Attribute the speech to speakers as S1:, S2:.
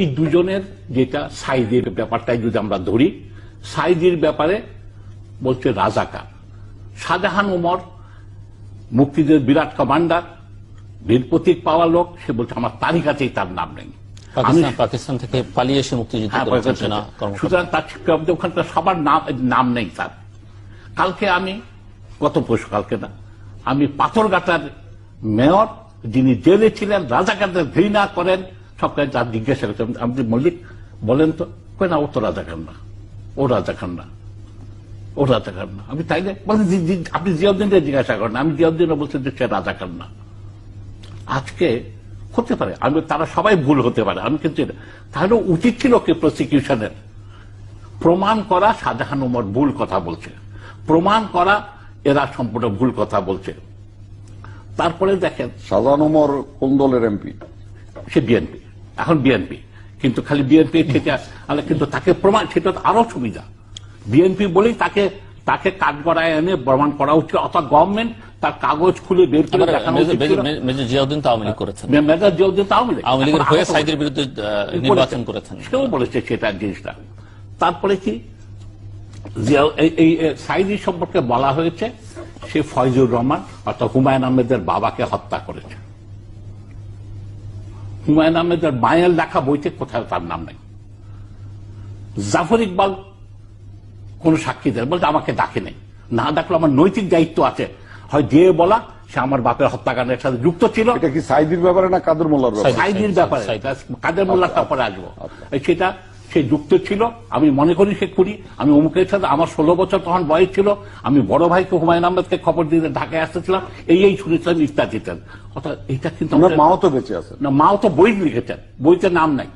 S1: এই দুজনের যেটা সাইদের ব্যাপারটাই যদি আমরা ধরি সাইদের ব্যাপারে বলছে রাজাকার। শাহজাহান উমর মুক্তিদের বিরাট কমান্ডার বীর প্রতীক পাওয়া লোক সে বলছে আমার তালিকাতেই তার নাম নেই।
S2: পাকিস্তান থেকে পালিয়ে এসে মুক্তিযুদ্ধ
S1: হ্যাঁ, সুতরাং তার ওখানকার সবার নাম নাম নেই তার। কালকে আমি গত পরশু কালকে না আমি পাথরঘাটার মেয়র যিনি জেলে ছিলেন রাজাকারদের ঘৃণা করেন সব কাজ তার জিজ্ঞাসা করছেন আপনি মল্লিক বলেন তো না ও তো রাজা খান না ও রাজাকার না ও রাজা খান না। আমি তাইলে বলেন আপনি জিয়াউদ্দিনকে জিজ্ঞাসা করেন আমি জিয়াউদ্দিনও বলছেন যে সে রাজাকার না। আজকে হতে পারে আমি তারা সবাই ভুল হতে পারে আমি কিন্তু তাহলে উচিত ছিল কি প্রসিকিউশনের প্রমাণ করা শাহজাহান উমর ভুল কথা বলছে। প্রমাণ করা এরা সম্পূর্ণ ভুল কথা বলছে। তারপরে দেখেন
S3: শাহজাহান ওমর কোন দলের এমপি?
S1: সে বিএনপি। এখন বিএনপি কিন্তু খালি বিএনপি থেকে আলে কিন্তু তাকে প্রমাণ সেটা তো আরও সুবিধা। বিএনপি বলেই তাকে তাকে কাঠগড়ায় এনে প্রমাণ করা উচিত। অথবা গভর্নমেন্ট তার কাগজ খুলে বের করে দেখানো
S2: মেজর- জিয়াউদ্দিন লীগ করেছেন।
S1: Major Ziauddin Awami League.
S2: Awami লীগের হয়ে সাইদের বিরুদ্ধে নির্বাচন করেছেন।
S1: সেও বলেছে সেটা জিনিসটা। তারপরে কি? জিয়া- এই সাইদি সম্পর্কে বলা হয়েছে সে ফয়জুর রহমান অর্থাৎ হুমায়ুন আহমেদের বাবাকে হত্যা করেছে। হুমায়ুন আহমেদের মায়ের লেখা বইতে কোথাও তার নাম নেই। জাফর ইকবাল কোন সাক্ষী দেয় বলতে আমাকে ডাকে নেই। না ডাকলে আমার নৈতিক দায়িত্ব আছে। হয় দিয়ে বলা সে আমার বাপের হত্যাকাণ্ডের সাথে যুক্ত ছিল।
S3: এটা কি সাইদির ব্যাপারে না কাদের মোল্লার ব্যাপারে?
S1: সাইদির ব্যাপারে কাদের মোল্লার তারপরে আসব।
S3: আচ্ছা।
S1: সেটা সে যুক্ত ছিল আমি মনে করি সে করি আমি অমুকের সাথে আমার ষোলো বছর তখন বয়স ছিল। আমি বড় ভাইকে হুমায়ুন আহমেদকে খবর দিতে ঢাকায় আসতেছিলাম। এই এই শুনেছিলাম ইফতার দিতেন। অর্থাৎ এটা কিন্তু
S3: মাও তো বেঁচে আছে
S1: না মাও তো বই লিখেছেন। বইতে নাম নাই।